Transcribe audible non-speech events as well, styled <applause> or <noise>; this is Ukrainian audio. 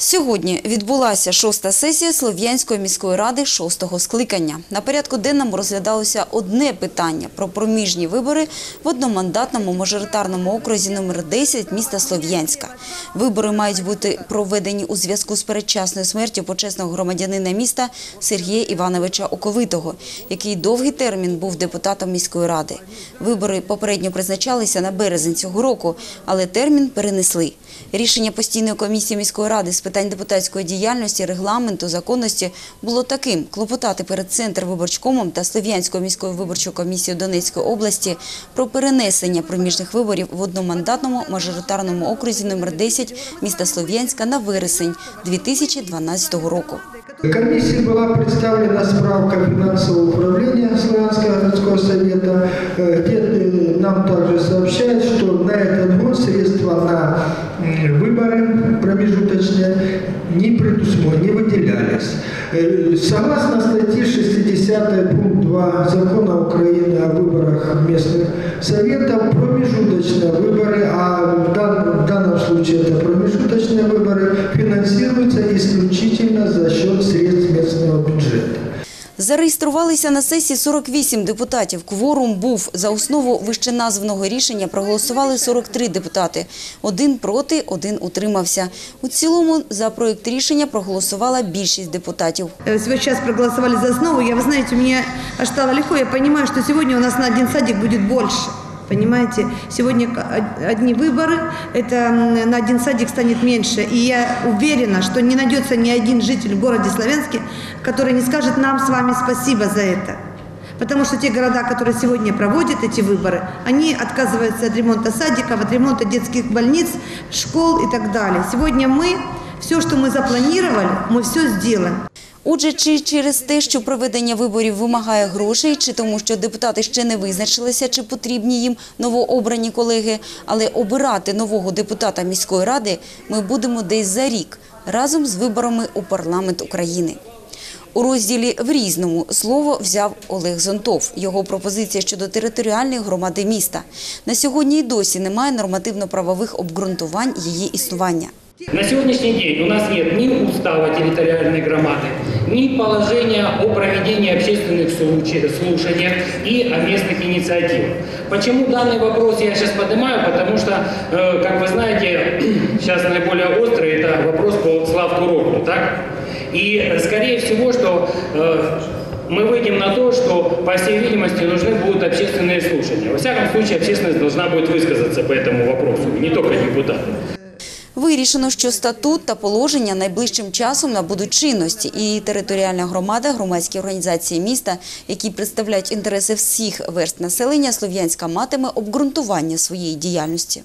Сьогодні відбулася шоста сесія Слов'янської міської ради шостого скликання. На порядку денному розглядалося одне питання про проміжні вибори в одномандатному мажоритарному окрузі номер 10 міста Слов'янська. Вибори мають бути проведені у зв'язку з передчасною смертю почесного громадянина міста Сергія Івановича Оковитого, який довгий термін був депутатом міської ради. Вибори попередньо призначалися на березень цього року, але термін перенесли. Рішення постійної комісії міської ради з питань депутатської діяльності, регламенту, законності було таким – клопотати перед Центрвиборчкомом та Слов'янською міською виборчою комісією Донецької області про перенесення проміжних виборів в одномандатному мажоритарному окрузі номер 10 міста Слов'янська на вересень 2012 року. Комиссии была представлена справка финансового управления Славянского городского совета, э, где э, нам также сообщают, что на этот год средства на м, выборы промежуточные не предусмотрены, не выделялись. Э, Согласно статье 60 пункт 2 закона Украины о выборах местных советов, промежуточные выборы, Зареєструвалися на сесії 48 депутатів. Кворум був. За основу вищеназваного рішення проголосували 43 депутати. Один проти, один утримався. У цілому за проєкт рішення проголосувала більшість депутатів. Э, Сейчас проголосували за основу. Я, ви знаєте, мені аж стало легко. Я розумію, що сьогодні у нас на один садик буде больше. Понимаете, сегодня одни выборы, это на один садик станет меньше. И я уверена, что не найдется ни один житель в городе Славянске, который не скажет нам с вами спасибо за это. Потому что те города, которые сегодня проводят эти выборы, они отказываются от ремонта садиков, от ремонта детских больниц, школ и так далее. Сегодня мы, все, что мы запланировали, мы все сделаем. Отже, чи через те, що проведення виборів вимагає грошей, чи тому, що депутати ще не визначилися, чи потрібні їм новообрані колеги, але обирати нового депутата міської ради ми будемо десь за рік, разом з виборами у парламент України. У розділі «В різному» слово взяв Олег Зонтов. Його пропозиція щодо територіальної громади міста. На сьогодні й досі немає нормативно-правових обґрунтувань її існування. На сегодняшний день у нас нет ни устава территориальной громады, ни положения о проведении общественных слушаний и о местных инициативах. Почему данный вопрос я сейчас поднимаю? Потому что, э, как вы знаете, <clears throat> сейчас наиболее острый это вопрос по Славкурорту, так? И э, скорее всего, что э, мы выйдем на то, что, по всей видимости, нужны будут общественные слушания. Во всяком случае, общественность должна будет высказаться по этому вопросу, не только депутаты. Вирішено, що статут та положення найближчим часом набудуть чинності, і територіальна громада, громадські організації міста, які представляють інтереси всіх верст населення, Слов'янська матиме обґрунтування своєї діяльності.